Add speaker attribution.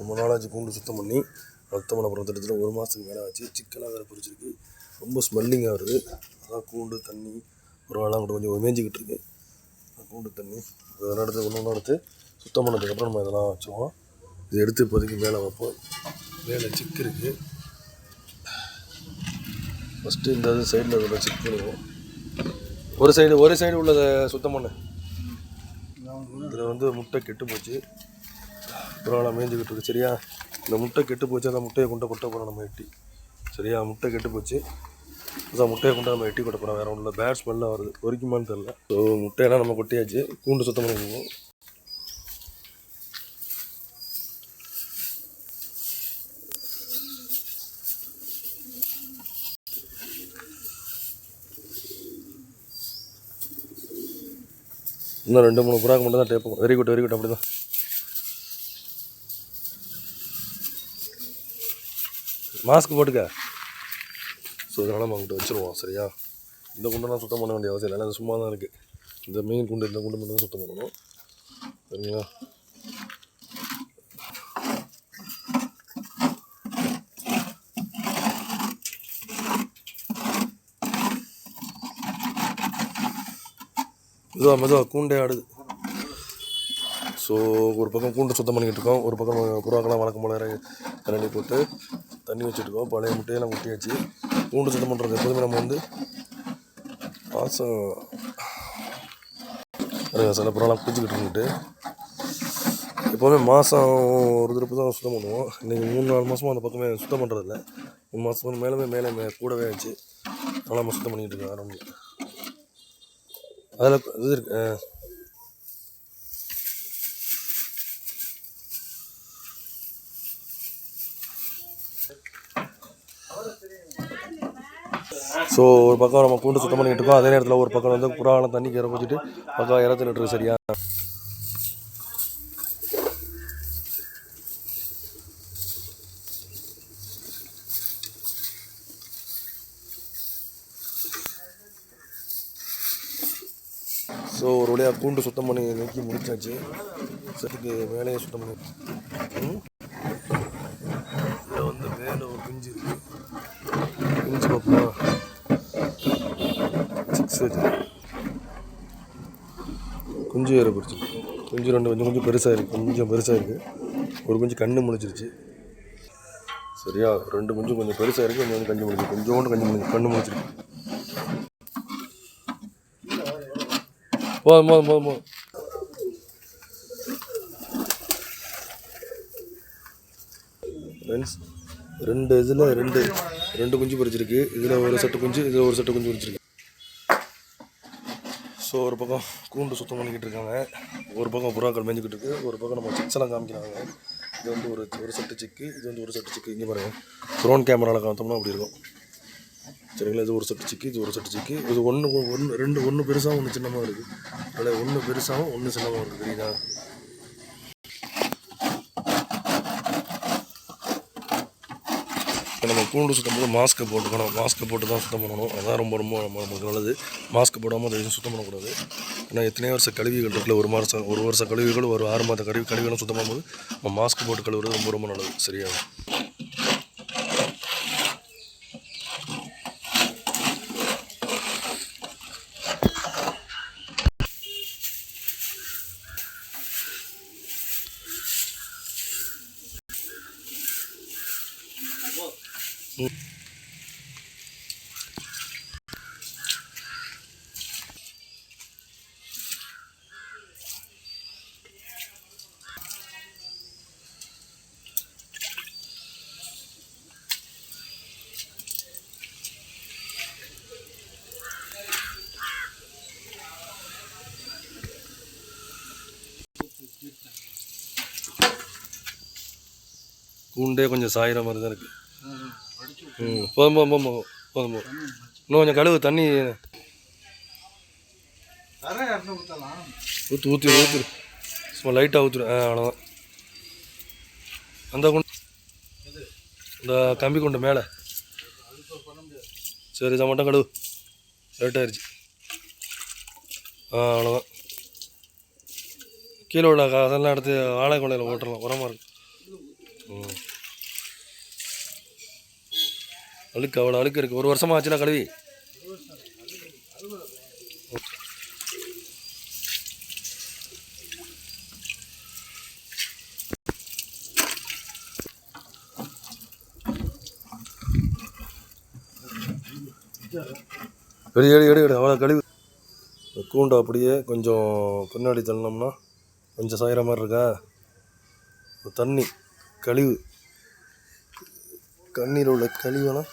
Speaker 1: ரொம்ப நாளாச்சு கூண்டு சுத்தம் பண்ணி சுத்தம் பண்ண அப்புறம் ஒரு மாதத்துக்கு மேலே ஆச்சு. சிக்கனாக வேறு பிடிச்சிருக்கு ரொம்ப ஸ்மெல்லிங்காக வருது. அதான் கூண்டு தண்ணி ஒரு வேளாண் கூட கொஞ்சம் மேய்ஞ்சிக்கிட்டு இருக்கு. கூண்டு தண்ணி. இதெல்லாம் எடுத்து ஒன்று ஒன்று எடுத்து சுத்தம் பண்ணதுக்கப்புறம் நம்ம இதெல்லாம் வச்சுருவோம். இது எடுத்து இப்போதைக்கு மேலே வைப்போம். மேலே சிக்கு இருக்குது ஃபஸ்ட்டு இந்த இது சைடில் இதில் செக் பண்ணுவோம் ஒரு சைடு ஒரு சைடு உள்ளதை சுத்தம் பண்ணு. இதில் வந்து முட்டை கெட்டு போச்சு. அப்புறம் மேய்ஞ்சிக்கிட்டு இருக்கு சரியா? இந்த முட்டை கெட்டு போச்சு அந்த முட்டையை கொண்டு கொட்ட போகிறோம் நம்ம எட்டி. சரியா? முட்டை கெட்டு போச்சு. அதான் முட்டையை கொண்டு நம்ம எட்டி கொட்ட போகிறோம் வேறு ஒன்றும் இல்லை பேட் ஸ்மெல்லாம் வருது. பொறிக்குமான்னு தெரில ஸோ முட்டையெல்லாம் நம்ம கொட்டியாச்சு. கூண்டு சுத்தம் பண்ணுவோம் இன்னும் ரெண்டு மூணு புறாக்கு மட்டும் தான் tape very good very good அப்படி தான் மாஸ்க் போட்டுக்க. ஸோ இதனால் நம்ம அங்கிட்ட வச்சுருவோம் சரியா? இந்த குண்டெல்லாம் சுத்தம் பண்ண வேண்டிய அவசியம் இல்லை. சும்மா தான் இருக்குது இந்த மெயின் குண்டு இந்த குண்டு மட்டும் தான் சுத்தம் பண்ணணும். சரிங்களா? மெதுவாக மெதுவாக கூண்டே ஆடுது. ஸோ ஒரு பக்கம் கூண்டு சுத்தம் பண்ணிக்கிட்டு இருக்கோம். ஒரு பக்கம் புறாக்கெல்லாம் வழக்கம் போல இறங்கி கரண்டி போட்டு தண்ணி வச்சுருக்கோம் பழைய முட்டையெல்லாம் முட்டியாச்சு. பூண்டு சுத்தம் பண்ணுறது எப்போதுமே நம்ம வந்து மாதம் சில புறாலாம் குடிச்சிக்கிட்டு இருந்துட்டு எப்போவுமே மாதம் ஒரு தடவை தான் சுத்தம் பண்ணுவோம். இன்றைக்கி மூணு நாலு மாதமாக அந்த பக்கமே சுத்தம் பண்ணுறதில்ல மூணு மாதத்துக்கு மேலே மேலே மே கூடவே ஆச்சு. நல்லா நம்ம சுத்தம் பண்ணிக்கிட்டு இருக்கோம். அதில் இது இருக்கு ஸோ ஒரு பக்கம் நம்ம கூண்டு சுத்தம் பண்ணிட்டு இருக்கோம். அதே நேரத்தில் ஒரு பக்கம் வந்து புறாவெல்லாம் தண்ணி கீரை வச்சுட்டு பக்கம் இறத்துட்டு இருக்கு சரியா? ஸோ ஒரு வழியாக கூண்டு சுத்தம் பண்ணி நீக்கி முடிச்சாச்சு. சட்டுக்கு மேலேயே சுத்தம் பண்ணி இதில் வந்து மேலே ஒரு குஞ்சு இருக்கு. குஞ்சு பார்ப்போம் வச்சு குஞ்சு வேறு பிடிச்சி. குஞ்சு ரெண்டு கொஞ்சம் கொஞ்சம் பெருசாக இருக்குது கொஞ்சம் பெருசாக இருக்குது ஒரு குஞ்சு கண்ணு முழிச்சிருச்சு. சரியா? ரெண்டு குஞ்சு கொஞ்சம் பெருசாக இருக்குது கொஞ்சம் கொஞ்சம் கஞ்சி முழிச்சு. கொஞ்சோண்டு கஞ்சி முழிச்சு. கண்ணு முழிச்சிருக்கு. போதும் போதும் போதும் போதும். ஃப்ரெண்ட்ஸ் ரெண்டு இதில் ரெண்டு ரெண்டு குஞ்சு பறிச்சிருக்கு இதில் ஒரு செட்டு குஞ்சு இதில் ஒரு செட்டு குஞ்சு பறிச்சிருக்கு ஸோ ஒரு பக்கம் கூண்டு சுத்தம் பண்ணிக்கிட்டு இருக்காங்க. ஒரு பக்கம் புறாக்கள் மேய்ஞ்சிக்கிட்டு இருக்கு. ஒரு பக்கம் நம்ம சிக்ஸ் எல்லாம் காமிக்கிறாங்க. இது வந்து ஒரு ஒரு செட்டு சிக்கு இது வந்து ஒரு செட்டு சிக்கு இங்கே பாருங்கள் ட்ரோன் கேமராவில் காமித்தோம்னா அப்படி இருக்கும். சரிங்களா? இது ஒரு செட்டு சிக்கு இது ஒரு செட்டு சிக்கு இது ஒன்று ஒன்று ரெண்டு ஒன்று பெருசாகவும் ஒன்று சின்னமாக இருக்குது அதில் ஒன்று பெருசாகவும் ஒன்று சின்னமாக இருக்குது தெரியுதா? இப்போ நம்ம கூண்டு சுத்தம் போது மாஸ்க்கை போட்டுக்கணும். மாஸ்க்கை போட்டு தான் சுத்தம் பண்ணணும். அதான் ரொம்ப ரொம்ப நம்ம நமக்கு நல்லது. மாஸ்க் போடாமல் அதை எதுவும் சுத்தம் பண்ணக்கூடாது. ஏன்னா எத்தனையோ வருஷம் கழுவிகள் இருக்குல்ல ஒரு மாதம் ஒரு வருஷம் கழுவிகள் ஒரு ஆறு மாத கழுவி கழுவிகளும் சுத்தம் பண்ணும்போது நம்ம மாஸ்க் போட்டு கழுவுறது ரொம்ப ரொம்ப நல்லது. சரியா? கூண்டே கொஞ்சம் சாயிற மாதிரி தான் இருக்குது போதும் போதும் போதும் போதும் போதும் போதும். இன்னும் கொஞ்சம் கழுவு தண்ணி. ஊற்று ஊற்றி ஊற்று சும்மா லைட்டாக ஊற்றுரு ஆ அவ்வளோதான் அந்த குண்டு இந்த கம்பி குண்டு மேலே. சரி இதை மட்டும் கழுவு. லேட் ஆயிடுச்சு ஆ அவ்வளோதான் கீழே உள்ள அதெல்லாம் எடுத்து ஆலை கொள்ளையில் போட்டுடலாம் உரமாக இருக்கு ம். அழுக்கு அவ்வளோ அழுக்கு இருக்குது ஒரு வருஷமாக ஆச்சுல கழுவி? எடு எடு எடு எடு. அவ்வளோ கழிவு. கூண்டை அப்படியே கொஞ்சம் பின்னாடி தள்ளினோம்னா கொஞ்சம் சாயிற மாதிரி இருக்கா? தண்ணி கழிவு. கண்ணீர் உள்ள கழிவெல்லாம்